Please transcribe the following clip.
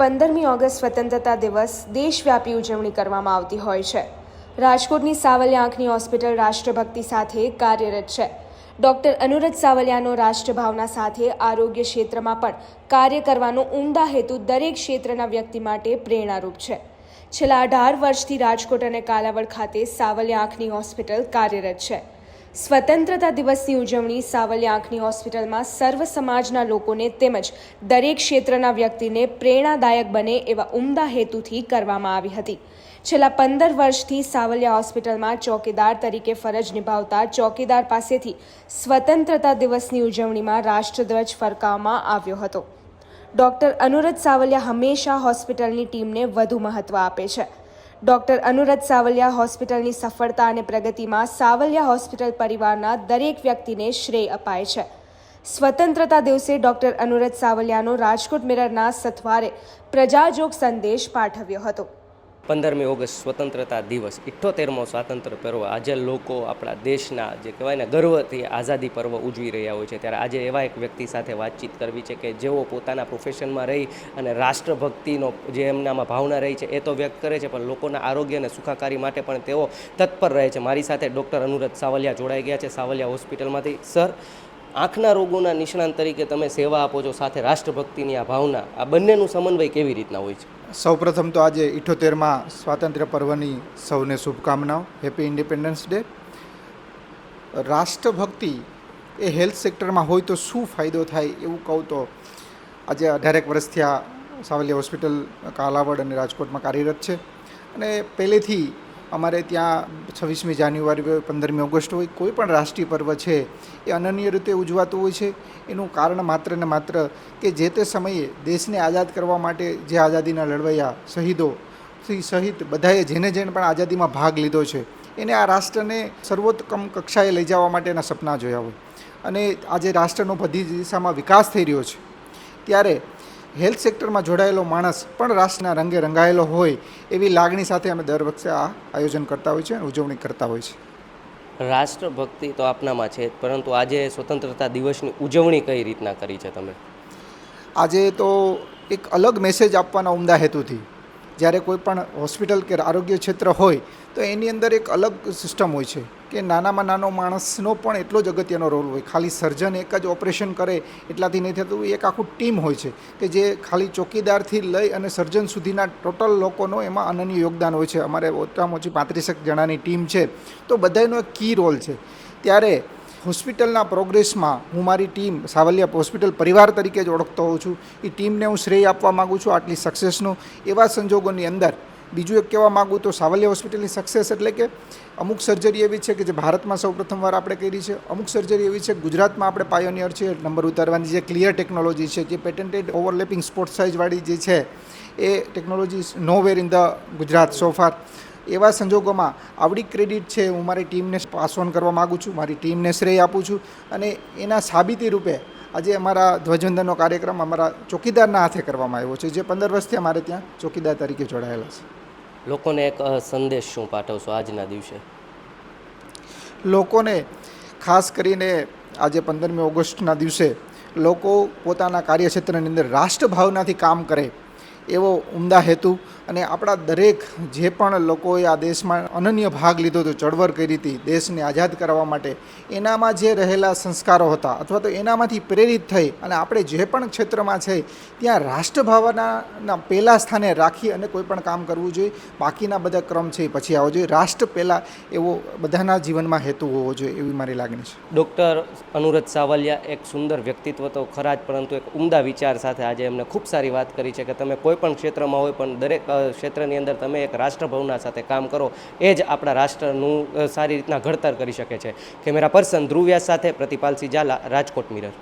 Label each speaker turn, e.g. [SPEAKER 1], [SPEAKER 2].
[SPEAKER 1] પંદરમી ઓગસ્ટ સ્વતંત્રતા દિવસ દેશવ્યાપી ઉજવણી કરવામાં આવતી હોય છે. રાજકોટની સાવલિયા આંખની હોસ્પિટલ રાષ્ટ્રભક્તિ સાથે કાર્યરત છે. ડૉક્ટર અનુરજ સાવલિયાનો રાષ્ટ્રભાવના સાથે આરોગ્ય ક્ષેત્રમાં પણ કાર્ય કરવાનો ઉમદા હેતુ દરેક ક્ષેત્રના વ્યક્તિ માટે પ્રેરણારૂપ છે. છેલ્લા અઢાર વર્ષથી રાજકોટ અને કાલાવડ ખાતે સાવલિયા આંખની હોસ્પિટલ કાર્યરત છે. સ્વતંત્રતા દિવસની ઉજવણી સાવલિયા આંખની હોસ્પિટલમાં સર્વ સમાજના લોકોને તેમજ દરેક ક્ષેત્રના વ્યક્તિને પ્રેરણાદાયક બને એવા ઉમદા હેતુથી કરવામાં આવી હતી. છેલ્લા પંદર વર્ષથી સાવલિયા હોસ્પિટલમાં ચોકીદાર તરીકે ફરજ નિભાવતા ચોકીદાર પાસેથી સ્વતંત્રતા દિવસની ઉજવણીમાં રાષ્ટ્રધ્વજ ફરકાવવામાં આવ્યો હતો. ડૉક્ટર અનુરજ સાવલિયા હંમેશા હોસ્પિટલની ટીમને વધુ મહત્ત્વ આપે છે. ડૉક્ટર અનુરજ સાવલિયા હોસ્પિટલની સફળતા અને પ્રગતિમાં સાવલિયા હોસ્પિટલ પરિવારના દરેક વ્યક્તિને શ્રેય અપાય છે. સ્વતંત્રતા દિવસે ડૉક્ટર અનુરજ સાવલિયાનો રાજકોટ મિરરના સથવારે પ્રજાજોગ સંદેશ પાઠવ્યો હતો.
[SPEAKER 2] પંદરમી ઓગસ્ટ સ્વતંત્રતા દિવસ. ઇઠ્ઠોતેરમો સ્વાતંત્ર પર્વ. આજે લોકો આપણા દેશના જે કહેવાય ને ગર્વથી આઝાદી પર્વ ઉજવી રહ્યા હોય છે. ત્યારે આજે એવા એક વ્યક્તિ સાથે વાતચીત કરવી છે કે જેઓ પોતાના પ્રોફેશનમાં રહી અને રાષ્ટ્રભક્તિનો જે એમનામાં ભાવના રહી છે એ તો વ્યક્ત કરે છે, પણ લોકોના આરોગ્ય અને સુખાકારી માટે પણ તેઓ તત્પર રહે છે. મારી સાથે ડૉક્ટર અનુરજ સાવલિયા જોડાઈ ગયા છે. સાવલિયા હોસ્પિટલમાંથી. સર, આંખના રોગોના નિષ્ણાંત તરીકે તમે સેવા આપો છો, સાથે રાષ્ટ્રભક્તિની આ ભાવના, આ બંનેનું સમન્વય કેવી રીતના હોય છે?
[SPEAKER 3] સૌપ્રથમ તો આજે ઇઠોતેરમાં સ્વાતંત્ર્ય પર્વની સૌને શુભકામનાઓ. હેપી ઇન્ડિપેન્ડન્સ ડે રાષ્ટ્રભક્તિ એ હેલ્થ સેક્ટરમાં હોય તો શું ફાયદો થાય એવું કહું તો આજે અઢારેક વર્ષથી આ સાવલિયા હોસ્પિટલ કાલાવડ અને રાજકોટમાં કાર્યરત છે. અને પહેલેથી અમારે ત્યાં છવ્વીસમી જાન્યુઆરી હોય પંદરમી ઓગસ્ટ હોય, કોઈ પણ રાષ્ટ્રીય પર્વ છે, એ અનન્ય રીતે ઉજવાતું હોય છે. એનું કારણ માત્ર ને માત્ર કે જે તે સમયે દેશને આઝાદ કરવા માટે જે આઝાદીના લડવૈયા, શહીદો સહિત બધાએ જેને જેને પણ આઝાદીમાં ભાગ લીધો છે, એને આ રાષ્ટ્રને સર્વોત્તમ કક્ષાએ લઈ જવા માટેના સપના જોયા હોય. અને આજે રાષ્ટ્રનો બધી દિશામાં વિકાસ થઈ રહ્યો છે. ત્યારે હેલ્થ સેક્ટરમાં જોડાયેલો માણસ પણ રાષ્ટ્રના રંગે રંગાયેલો હોય એવી લાગણી સાથે અમે દર વખતે આ આયોજન કરતા હોય છે અને ઉજવણી કરતા હોય છે.
[SPEAKER 2] રાષ્ટ્રભક્તિ તો આપનામાં છે જ, પરંતુ આજે સ્વતંત્રતા દિવસની ઉજવણી કઈ રીતના કરી છે તમે?
[SPEAKER 3] આજે તો એક અલગ મેસેજ આપવાના ઉમદા હેતુથી જ્યારે કોઈ પણ હોસ્પિટલ કે આરોગ્ય ક્ષેત્ર હોય, તો એની અંદર એક અલગ સિસ્ટમ હોય છે કે નાનામાં નાનો માણસનો પણ એટલો જ અગત્યનો રોલ હોય. ખાલી સર્જન એક જ ઓપરેશન કરે એટલાથી નહીં થતું, એક આખું ટીમ હોય છે કે જે ખાલી ચોકીદારથી લઈ અને સર્જન સુધીના ટોટલ લોકોનો એમાં અનન્ય યોગદાન હોય છે. અમારે ઓછામાં ઓછી પાંત્રીસેક જણાની ટીમ છે. તો બધાનો એક કી રોલ છે. ત્યારે હોસ્પિટલના પ્રોગ્રેસમાં હું મારી ટીમ સાવલિયા હોસ્પિટલ પરિવાર તરીકે જ ઓળખતો હોઉં છું. એ ટીમને હું શ્રેય આપવા માગું છું આટલી સક્સેસનું એવા સંજોગોની અંદર બીજું એક કહેવા માગું તો સાવલિયા હોસ્પિટલની સક્સેસ એટલે કે અમુક સર્જરી એવી છે કે જે ભારતમાં સૌ પ્રથમવાર આપણે કરી છે. અમુક સર્જરી એવી છે, ગુજરાતમાં આપણે પાયોનિયર છે. નંબર ઉતારવાની જે ક્લિયર ટેકનોલોજી છે, જે પેટન્ટેડ ઓવરલેપિંગ સ્પોર્ટ સાઇઝવાળી જે છે, એ technology no where in the Gujarat so far એવા સંજોગોમાં આવડી ક્રેડિટ છે હું મારી ટીમને પાસ ઓન કરવા માગું છું મારી ટીમને શ્રેય આપું છું અને એના સાબિતી રૂપે આજે અમારા ધ્વજવંદનનો કાર્યક્રમ અમારા ચોકીદારના હાથે કરવામાં આવ્યો છે જે પંદર વર્ષથી અમારે ત્યાં ચોકીદાર તરીકે જોડાયેલા છે.
[SPEAKER 2] લોકોને એક સંદેશ શું પાઠવશો આજના દિવસે?
[SPEAKER 3] લોકોને ખાસ કરીને આજે પંદરમી ઓગસ્ટના દિવસે લોકો પોતાના કાર્યક્ષેત્રની અંદર રાષ્ટ્રભાવનાથી કામ કરે એવો ઉમદા હેતુ અને આપણા દરેક જે પણ લોકોએ આ દેશમાં અનન્ય ભાગ લીધો હતો, ચળવળ કરી હતી, દેશને આઝાદ કરવા માટે, એનામાં જે રહેલા સંસ્કારો હતા અથવા તો એનામાંથી પ્રેરિત થઈ અને આપણે જે પણ ક્ષેત્રમાં છે, ત્યાં રાષ્ટ્રભાવનાના પહેલાં સ્થાને રાખી અને કોઈ પણ કામ કરવું જોઈએ. બાકીના બધા ક્રમ છે પછી આવવો જોઈએ. રાષ્ટ્ર પહેલાં એવો બધાના જીવનમાં હેતુ હોવો જોઈએ એવી મારી લાગણી છે.
[SPEAKER 2] ડૉક્ટર અનુરજ સાવલિયા એક સુંદર વ્યક્તિત્વ તો ખરા જ, પરંતુ એક ઉમદા વિચાર સાથે આજે એમને ખૂબ સારી વાત કરી છે કે તમે કોઈ પણ ક્ષેત્રમાં હોય પણ દરેક ક્ષેત્રની અંદર તમે એક રાષ્ટ્રભાવના સાથે કામ કરો, એ જ આપણા રાષ્ટ્રનું સારી રીતના ઘડતર કરી શકે છે. કેમેરા પર્સન ધ્રુવ્યાસ સાથે પ્રતિપાલસિંહ ઝાલા, રાજકોટ મિરર.